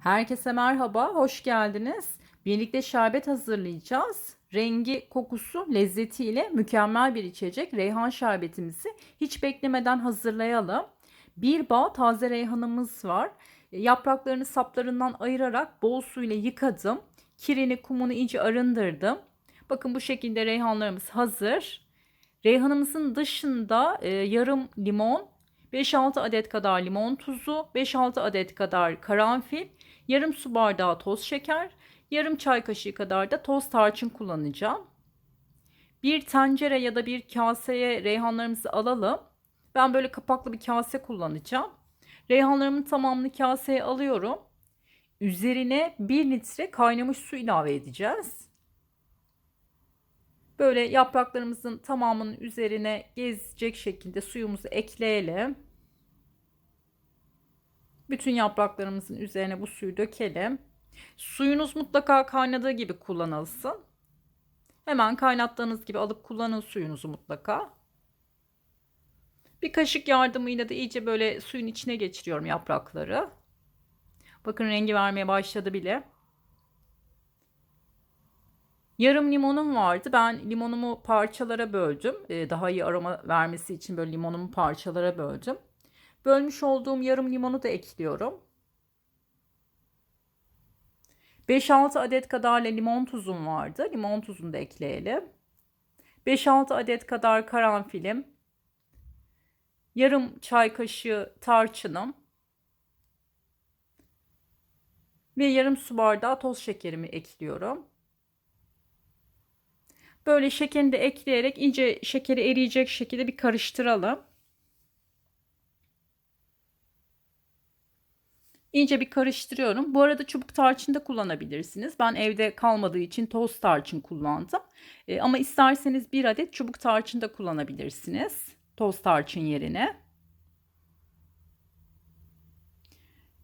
Herkese merhaba, hoş geldiniz. Birlikte şerbet hazırlayacağız. Rengi, kokusu, lezzetiyle mükemmel bir içecek. Reyhan şerbetimizi hiç beklemeden hazırlayalım. Bir bağ taze reyhanımız var. Yapraklarını saplarından ayırarak bol suyla yıkadım. Kirini, kumunu iyice arındırdım. Bakın bu şekilde reyhanlarımız hazır. Reyhanımızın dışında e, yarım limon, 5-6 adet kadar limon tuzu, 5-6 adet kadar karanfil, yarım su bardağı toz şeker, yarım çay kaşığı kadar da toz tarçın kullanacağım. Bir tencere ya da bir kaseye reyhanlarımızı alalım. Ben böyle kapaklı bir kase kullanacağım. Reyhanlarımın tamamını kaseye alıyorum. Üzerine 1 litre kaynamış su ilave edeceğiz. Böyle yapraklarımızın tamamının üzerine gezecek şekilde suyumuzu ekleyelim. Bütün yapraklarımızın üzerine bu suyu dökelim. Suyunuz mutlaka kaynadığı gibi kullanılsın. Hemen kaynattığınız gibi alıp kullanın suyunuzu mutlaka. Bir kaşık yardımıyla da iyice böyle suyun içine geçiriyorum yaprakları. Bakın rengi vermeye başladı bile. Yarım limonum vardı. Ben limonumu parçalara böldüm. Ee, daha iyi aroma vermesi için böyle limonumu parçalara böldüm. Bölmüş olduğum yarım limonu da ekliyorum. 5-6 adet kadar limon tuzum vardı. Limon tuzunu da ekleyelim. 5-6 adet kadar karanfilim. Yarım çay kaşığı tarçınım. Ve yarım su bardağı toz şekerimi ekliyorum. Böyle şekerini de ekleyerek iyice şekeri eriyecek şekilde bir karıştıralım. İyice bir karıştırıyorum. Bu arada çubuk tarçın da kullanabilirsiniz. Ben evde kalmadığı için toz tarçın kullandım. E, ama isterseniz bir adet çubuk tarçın da kullanabilirsiniz. Toz tarçın yerine.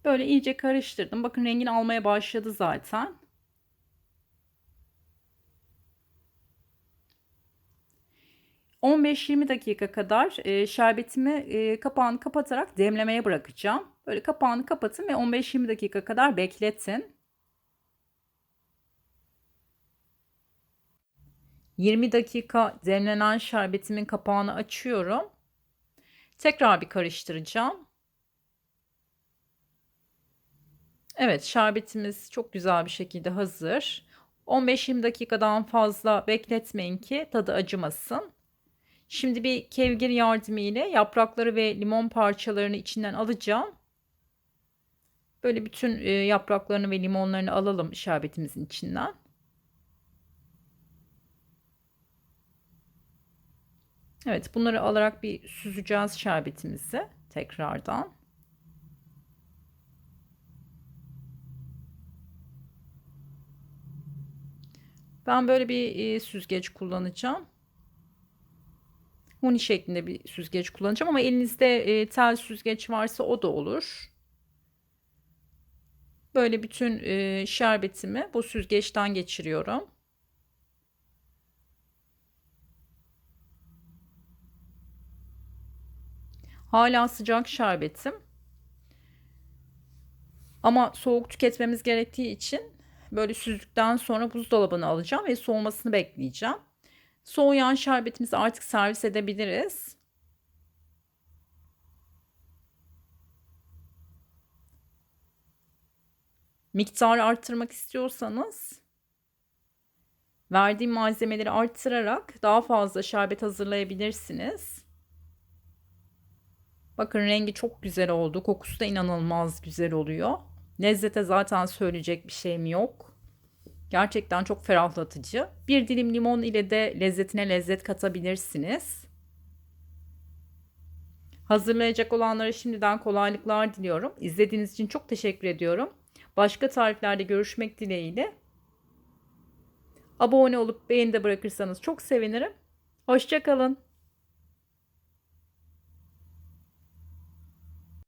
Böyle iyice karıştırdım. Bakın rengini almaya başladı zaten. ...15-20 dakika kadar e, şerbetimi e, kapağını kapatarak demlemeye bırakacağım. Böyle kapağını kapatın ve 15-20 dakika kadar bekletin. 20 dakika demlenen şerbetimin kapağını açıyorum. Tekrar bir karıştıracağım. Evet şerbetimiz çok güzel bir şekilde hazır. 15-20 dakikadan fazla bekletmeyin ki tadı acımasın. Şimdi bir kevgir yardımı ile yaprakları ve limon parçalarını içinden alacağım. Böyle bütün e, yapraklarını ve limonlarını alalım şerbetimizin içinden. Evet bunları alarak bir süzeceğiz şerbetimizi tekrardan. Ben böyle bir e, süzgeç kullanacağım. Huni şeklinde bir süzgeç kullanacağım ama elinizde e, tel süzgeç varsa o da olur. Böyle bütün e, şerbetimi bu süzgeçten geçiriyorum. Hala sıcak şerbetim. Ama soğuk tüketmemiz gerektiği için böyle süzdükten sonra buzdolabına alacağım ve soğumasını bekleyeceğim. Soğuyan şerbetimizi artık servis edebiliriz. miktarı arttırmak istiyorsanız verdiğim malzemeleri arttırarak daha fazla şerbet hazırlayabilirsiniz. Bakın rengi çok güzel oldu. Kokusu da inanılmaz güzel oluyor. Lezzete zaten söyleyecek bir şeyim yok. Gerçekten çok ferahlatıcı. Bir dilim limon ile de lezzetine lezzet katabilirsiniz. Hazırlayacak olanlara şimdiden kolaylıklar diliyorum. İzlediğiniz için çok teşekkür ediyorum. Başka tariflerde görüşmek dileğiyle. Abone olup beğeni de bırakırsanız çok sevinirim. Hoşçakalın.